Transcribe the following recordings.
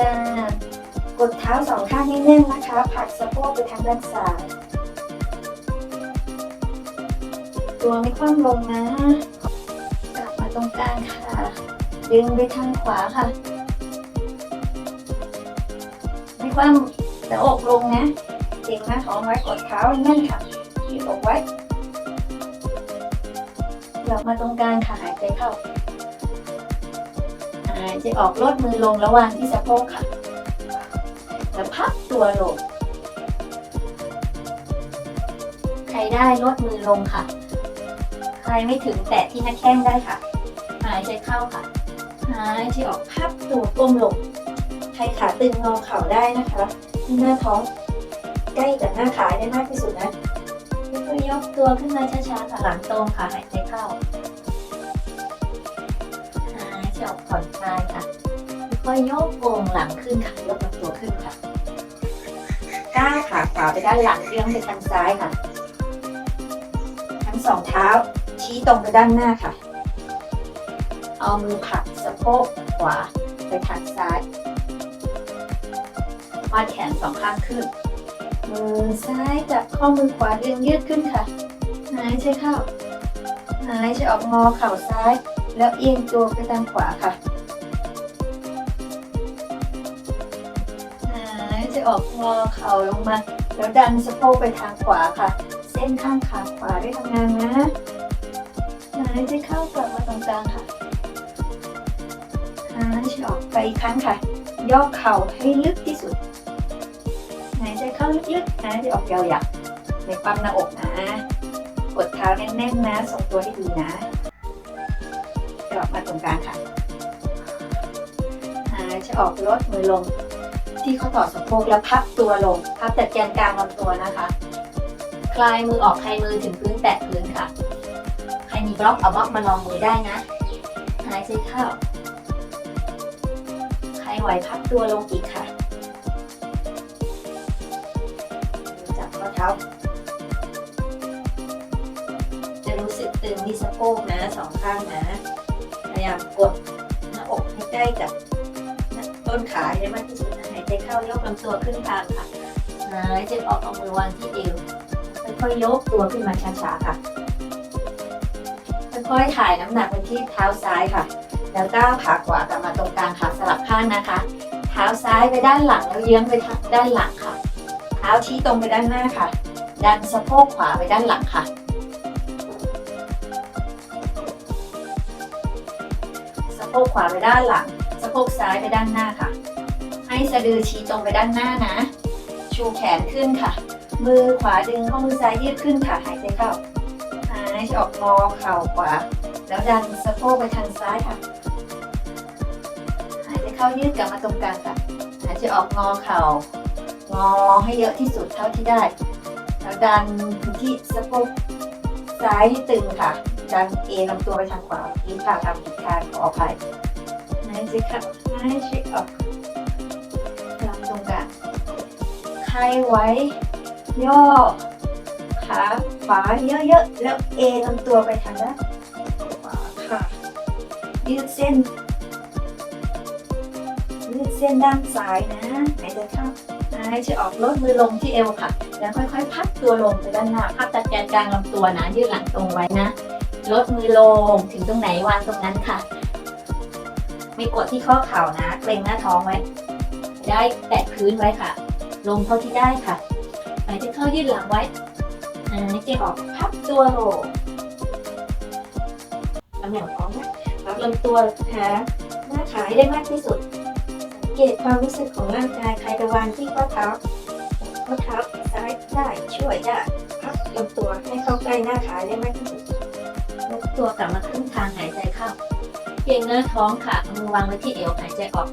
ดาน กดเท้าสองข้างให้แน่นนะคะ ผลักสะโพกไปทางด้านซ้าย ตัวไม่คว่ำลงนะกลับมาตรงกลางค่ะ ดึงไปทางขวาค่ะ ไม่คว่ำแต่อกลงนะเก่งน้าท้องไว้กดเท้าให้แน่นค่ะยืดอกไว้กลับมาตรงกลางค่ะหายใจเข้า หายใจออกลดมือลงระหว่างที่สะโพกค่ะแล้วพับตัวลง ใครได้ลดมือลงค่ะ ใครไม่ถึงแตะที่หน้าแข้งได้ค่ะ หายใจเข้าค่ะ หายใจออกพับตัวก้มลง ใครขาตึงงอเข่าได้นะคะที่หน้าท้องใกล้กับหน้าขาได้มากที่สุดนะค่อยๆยกตัวขึ้นมาช้าๆค่ะหลังตรงค่ะ หายใจเข้าหายใจออกผ่อนคลายค่ะค่อยๆยกโกงหลังขึ้นค่ะยกลำตัวขึ้นค่ะก้าวขาขวาไปด้านหลังเลี้ยงไปทางซ้ายค่ะ ทั้งสองเท้าชี้ตรงไปด้านหน้าค่ะ เอามือผลักสะโพกขวาไปทางซ้ายวาดแขนสองข้างขึ้น มือซ้ายจับข้อมือขวาดึงยืดขึ้นค่ะ หายใจเข้า หายใจออกงอเข่าซ้าย แล้วเอียงตัวไปทางขวาค่ะหายใจออกงอเข่าลงมา แล้วดันสะโพกไปทางขวาค่ะ เส้นข้างขาขวาได้ทำงานนะหายใจเข้ากลับมาตรงกลางค่ะหายใจออกไปอีกครั้งค่ะ ย่อเข่าให้ลึกที่สุดหายใจเข้าลึกๆหายใจออกยาวๆในปั๊มหน้าอกนะ กดเท้าแน่นๆนะทรงตัวให้ดีนะ กลับมาตรงกลางค่ะ หายใจออกลดมือลง ที่ข้อต่อสะโพกแล้วพับตัวลง พับแต่แกนกลางลำตัวนะคะ คลายมือออกคลายมือถึงพื้นแตะพื้นค่ะ ใครมีบล็อกเอาบล็อกมาลองมือได้นะ หายใจเข้า ใครไหวพับตัวลงอีกค่ะ จับข้อเท้าจะรู้สึกตึงที่สะโพกนะสองข้างนะ ยายามกดหน้าอกให้ใกล้กับต้นขาให้ได้มากที่สุดนะหายใจเข้ายกลำตัวขึ้นทางค่ะหายใจออกเอามือวางที่เอวค่อยๆยกตัวขึ้นมาช้าๆค่ะค่อยๆถ่ายน้ำหนักไปที่เท้าซ้ายค่ะ แล้วก้าวขาขวากลับมาตรงกลางค่ะสลับข้างนะคะ เท้าซ้ายไปด้านหลังแล้วเยื้องไปทางด้านหลังค่ะ เท้าชี้ตรงไปด้านหน้าค่ะ ดันสะโพกขวาไปด้านหลังค่ะ โพกขวาไปด้านหลังสะโพกซ้ายไปด้านหน้าค่ะ ให้สะดือชี้ตรงไปด้านหน้านะ ชูแขนขึ้นค่ะ มือขวาดึงข้อมือซ้ายยืดขึ้นค่ะหายใจเข้าหายใจออกงอเข่าขวา แล้วดันสะโพกไปทางซ้ายค่ะ หายใจเข้ายืดกลับมาตรงกลางค่ะหายใจออกงอเข่างอให้เยอะที่สุดเท่าที่ได้ แล้วดันที่สะโพกซ้ายให้ตึงค่ะ ดันเอลำตัวไปทางขวาอีกค่ะทำผิดทางขออภัยหายใจเข้าหายใจออกลับตรงกลางใครไว้ ย่อขาขวาเยอะๆแล้วเอลำตัวไปทางด้านขวาค่ะยืดเส้นยืดเส้นด้านซ้ายนะหายใจเข้าหายใจออกลดมือลงที่เอวค่ะ แล้วค่อยๆ พับตัวลงไปด้านหน้า พับตะแกรงกลางลำตัวนะ ยืดหลังตรงไว้นะ ลดมือลงถึงตรงไหนวางตรงนั้นค่ะ ไม่กดที่ข้อเข่านะเกรงหน้าท้องไว้ ได้แตะพื้นไว้ค่ะ ลงเท่าที่ได้ค่ะหายใจเข้ายืดหลังไว้หายใจออกพับตัวลงตำแหน่งท้องนะพับลำตัวหาหน้าขาให้ได้มากที่สุดสังเกตความรู้สึกของร่างกายใครจะวางที่ข้อเท้าข้อเท้าซ้ายได้ช่วยได้พับลำตัวให้เข้าใกล้หน้าขาได้มากที่สุด ตัวกลับมาครึ่งทางหายใจเข้าเก่งหน้าท้องค่ะมือวางไว้ที่เอวหายใจออก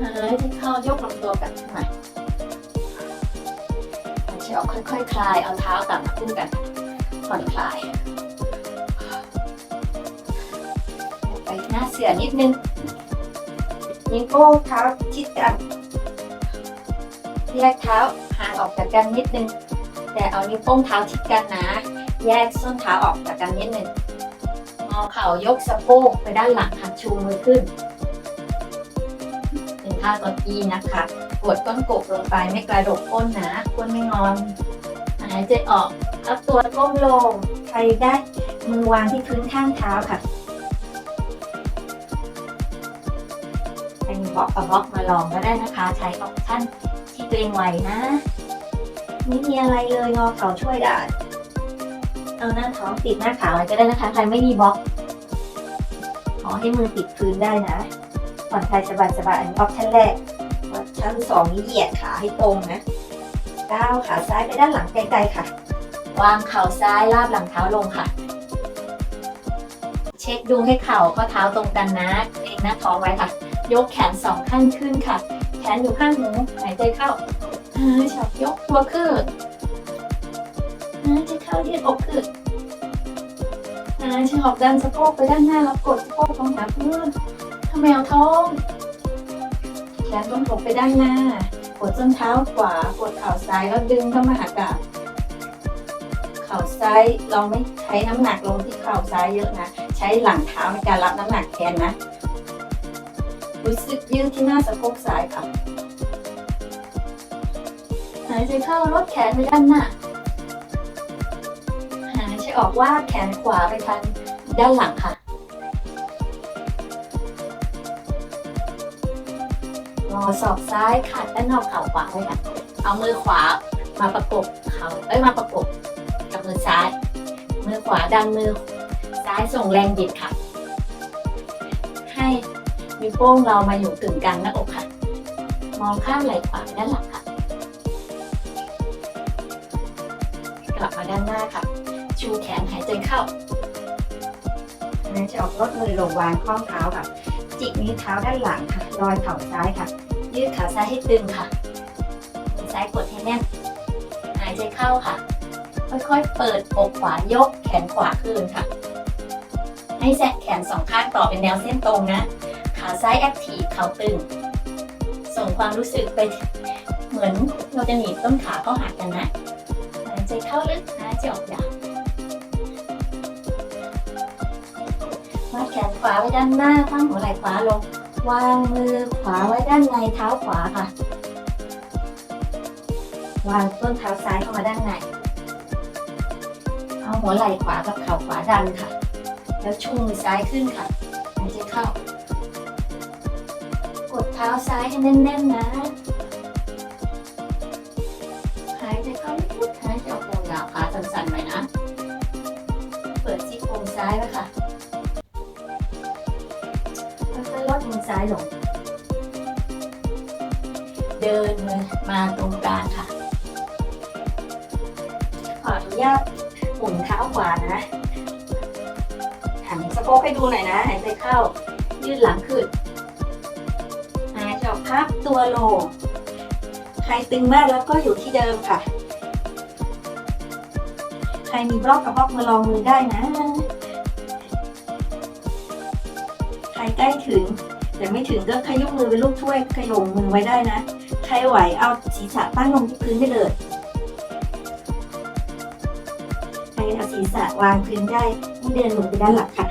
หายใจเข้ายกลำตัวกลับขึ้นมาหายใจออกค่อยๆคลายเอาเท้ากลับมาขึ้นกันผ่อนคลายไปหน้าเสือนิดนึงนิ้วโป้งเท้าชิดกันแยกเท้าห่างออกจากกันนิดนึง แต่เอานิ้วโป้งเท้าชิดกันนะ แยกส้นเท้าออกจากกันนิดนึง งอเข่ายกสะโพกไปด้านหลังค่ะชูมือขึ้นท่าเก้าอี้นะคะ กดก้นกบลงไปไม่กระดกก้นนะก้นไม่งอนหายใจออกเอาตัวก้มลงใครได้มือวางที่พื้นข้างเท้าค่ะใครมีบล็อกกับบล็อกมาลองก็ได้นะคะ ใช้ออปชั่นที่ตัวเองไหวนะ ไม่มีอะไรเลยงอเข่าช่วยได้ เอาหน้าท้องติดหน้าขาไว้ก็ได้นะคะ ใครไม่มีบล็อกขอให้มือติดพื้นได้นะผ่อนคลายสบายๆอันนี้ออปชั่นแรกออปชั่นสองนี่เหยียดขาให้ตรงนะก้าวขาซ้ายไปด้านหลังไกลๆค่ะ วางเข่าซ้ายลาบหลังเท้าลงค่ะ เช็คดูให้เข่าข้อเท้าตรงกันนะเองหน้าท้องไว้ค่ะ ยกแขนสองข้างขึ้นค่ะ แขนอยู่ข้างหูหายใจเข้าหายใจออกยกตัวขึ้น หายใจเข้ายืดอกขึ้นหายใจออกดันสะโพกไปด้านหน้าแล้วกดสะโพกตรงหาพื้นทำไมเอาท้องแขนต้นอกไปด้านหน้า กดส้นเท้าขวา กดเข่าซ้ายแล้วดึงเข้ามาหากาศเข่าซ้ายเราไม่ใช้น้ำหนักลงที่เข่าซ้ายเยอะนะ ใช้หลังเท้าในการรับน้ำหนักแทนนะ รู้สึกยืดที่หน้าสะโพกซ้ายค่ะหายใจเข้าลดแขนไปด้านหน้า ออกว่าแขนขวาไปทางด้านหลังค่ะ งอศอกซ้ายขัดด้านนอกเข่าขวาไว้ค่ะ เอามือขวามาประกบเขาเอ้ยมาประกบกับมือซ้าย มือขวาดันมือซ้ายส่งแรงบิดค่ะ ให้นิ้วโป้งเรามาอยู่กึ่งกลางหน้าอกค่ะ มองข้ามไหล่ขวาไปด้านหลังค่ะ กลับมาด้านหน้าค่ะ ชูแขนหายใจเข้าหายใจออกลดมือลงวางข้อเท้าค่ะ จิกนิ้วเท้าด้านหลังค่ะรอยเข่าซ้ายค่ะ ยืดขาซ้ายให้ตึงค่ะมือซ้ายกดให้แน่น หายใจเข้าค่ะ ค่อยๆ เปิดอกขวายกแขนขวาคืนค่ะ ให้แสะแขนสองข้างต่อเป็นแนวเส้นตรงนะ ขาซ้ายแอคทีฟเข่าตึง ส่งความรู้สึกไปเหมือนเราจะหนีบต้นขาเข้าหากันนะ หายใจเข้าลึกหายใจออกยาว วาดแขนขวาไว้ด้านหน้าข้างหัวไหล่ขวาลง วางมือขวาไว้ด้านในเท้าขวาค่ะ วางต้นเท้าซ้ายเข้ามาด้านใน เอาหัวไหล่ขวากับเข่าขวาดันค่ะ แล้วชูมือซ้ายขึ้นค่ะหายใจเข้า กดเท้าซ้ายให้แน่นๆนะ หายใจเข้า อซ้ายลง เดินมือมาตรงกลางค่ะ ขออนุญาตหมุนเท้าขวานะ หันสะโพกให้ดูหน่อยนะ หายใจเข้า ยืดหลังขึ้นหายใจออกพับตัวลงใครตึงมากแล้วก็อยู่ที่เดิมค่ะ ใครมีบล็อกกับบล็อกมาลองมือได้นะ ใครใกล้ถึง แต่ไม่ถึงก็ขยุ้มมือเป็นลูกช่วยขยงมือไว้ได้นะใครไหวเอาศีรษะตั้งลงที่พื้นได้เลยใครเอาศีรษะวางพื้นได้ให้เดินมือไปด้านหลังค่ะ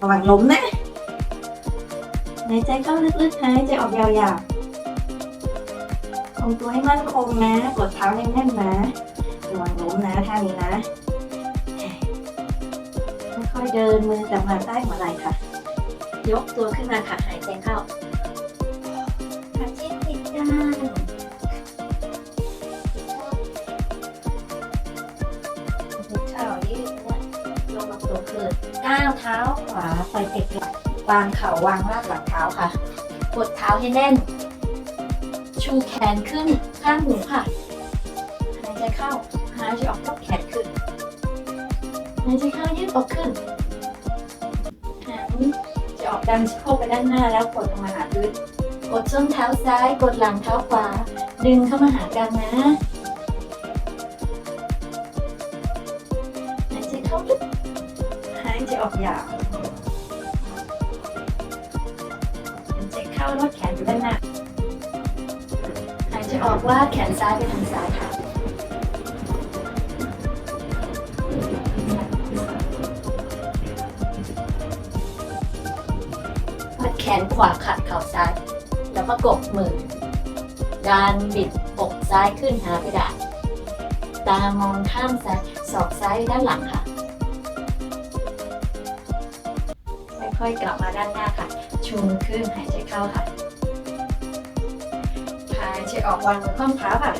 ระวังล้มนะหายใจเข้าลึกๆหายใจออกยาวๆคงตัวให้มั่นคงนะกดเท้าแน่นๆนะระวังล้มนะท่านี้นะค่อยๆเดินมือกลับมาใต้หัวไหล่ค่ะ ยกตัวขึ้นมาค่ะ ขาขาชิดติดกันเข้ายืดเนี่ยลงมาตัวขึ้นก้าวเท้าขวาไปเตะหลังวางเข่าวางรากหลังเท้าค่ะ กดเท้าให้แน่น ชูแขนขึ้นข้างหูค่ะ หายใจเข้า หายใจออกยกแขนขึ้น หายใจเข้ายืดอกขึ้นหาง จะออกดันสะโพกไปด้านหน้าแล้วกดลงมาหาพื้นกดส้นเท้าซ้าย กดหลังเท้าขวา ดึงเข้ามาหากันนะหายใจเข้าลึกหายใจออกยาวหายใจเข้าลดแขนอยู่ด้านหน้าหายใจออกว่าดแขนซ้ายไปทางซ้ายค่ะ ขนขวาขัดเข่าซ้าย แล้วประกบมือ ดันบิดอกซ้ายขึ้นหาเพดานตามองข้ามซ้ายศอกซ้ายด้านหลังค่ะ ค่อยๆกลับมาด้านหน้าค่ะ ชูมือขึ้นหายใจเข้าค่ะหายใจออกวางมือข้อมเท้าค่ะ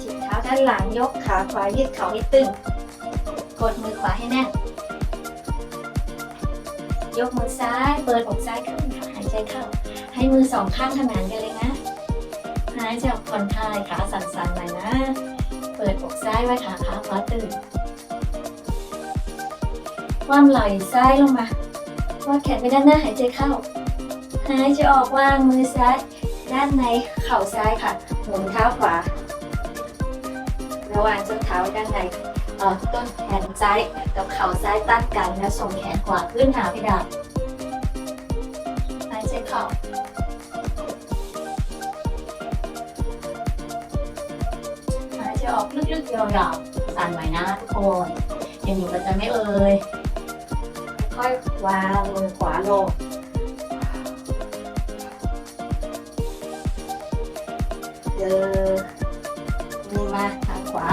ฉีกเท้าด้านหลังยกขาขวายืดเข่าให้ตึง กดมือขวาให้แน่น ยกมือซ้าย เปิดอกซ้ายขึ้นค่ะหายใจเข้า ให้มือสองข้างขนานกันเลยนะหายใจออกผ่อนคลายขาสั่นๆหน่อยนะ เปิดอกซ้ายไว้ขาขาขวาตื่นความไหล่ซ้ายลงมาวางแขนไปด้านหน้าหายใจเข้า หายใจออกวางมือซ้าย ด้านในเข่าซ้ายค่ะ หมุนเท้าขวา ระหว่างส้นเท้าด้านใน ต้นแขนซ้ายกับเข่าซ้ายตั้งกัน แล้วส่งแขนขวาขึ้นหาเพดานหายใจเข้าหายใจออกลึกๆยาวๆสั่นหน่นะทุกคนยังอยู่กันจะไม่เอ่ยค่อยวางมือขวาลงเดินมือมาทางขวา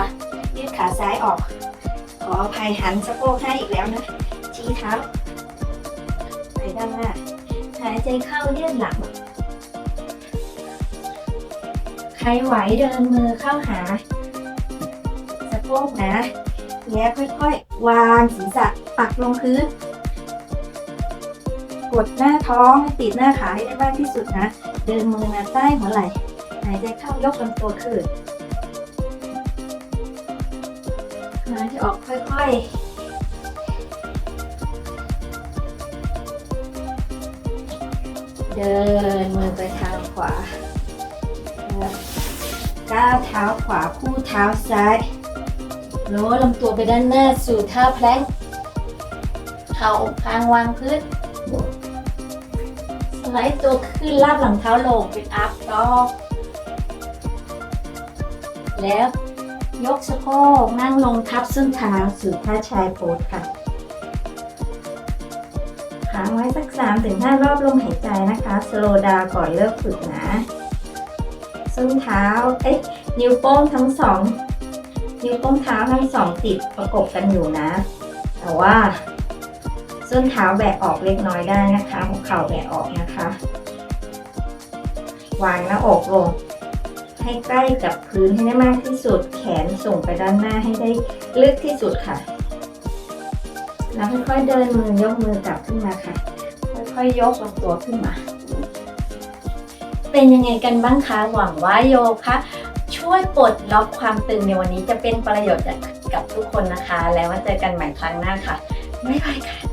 ยืดขาซ้ายออก ขออภัยหันสะโพกให้อีกแล้วนะ ชี้เท้าไปด้านหน้าหายใจเข้ายืดหลัง ใครไหวเดินมือเข้าหา สะโพกนะแล้ค่อยๆ วางศีรษะปักลงพื้น กดหน้าท้องให้ติดหน้าขาให้ได้มากที่สุดนะ เดินมือมาใต้หัวไหล่ หายใจเข้ายกลำตัวขึ้น หายใจออกค่อยๆเดินมือไปทางขวา ก้าวเท้าขวาคู่เท้าซ้ายโน้ลำตัวไปด้านหน้าสู่ท่าแพลงเข่าอกคางวางพื้น สไลด์ตัวขึ้นลาบหลังเท้าลงเป็นอัพดอก แล้ว ยกสะโพกนั่งลงทับส้นเท้าสู่ท่าชายโพสค่ะค้างไว้สักสามถึงห้ารอบลมหายใจนะคะสโลดาก่อนเลิกฝึกนะส้นเท้า เอ๊ะ นิ้วโป้งทั้งสอง นิ้วโป้งเท้าทั้งสองติดประกบกันอยู่นะ แต่ว่า ส้นเท้าแบะออกเล็กน้อยได้นะคะหัวเข่าแบะออกนะคะ วางหน้าอกลง ให้ใกล้กับพื้นให้ได้มากที่สุด แขนส่งไปด้านหน้าให้ได้ลึกที่สุดค่ะ แล้วค่อยๆเดินมือยกมือกลับขึ้นมาค่ะ ค่อยๆยกลำตัวขึ้นมา เป็นยังไงกันบ้างคะ หวังว่าโยคะช่วยปลดล็อกความตึงในวันนี้จะเป็นประโยชน์กับทุกคนนะคะ แล้วมาเจอกันใหม่ครั้งหน้าค่ะ บ๊ายบายค่ะ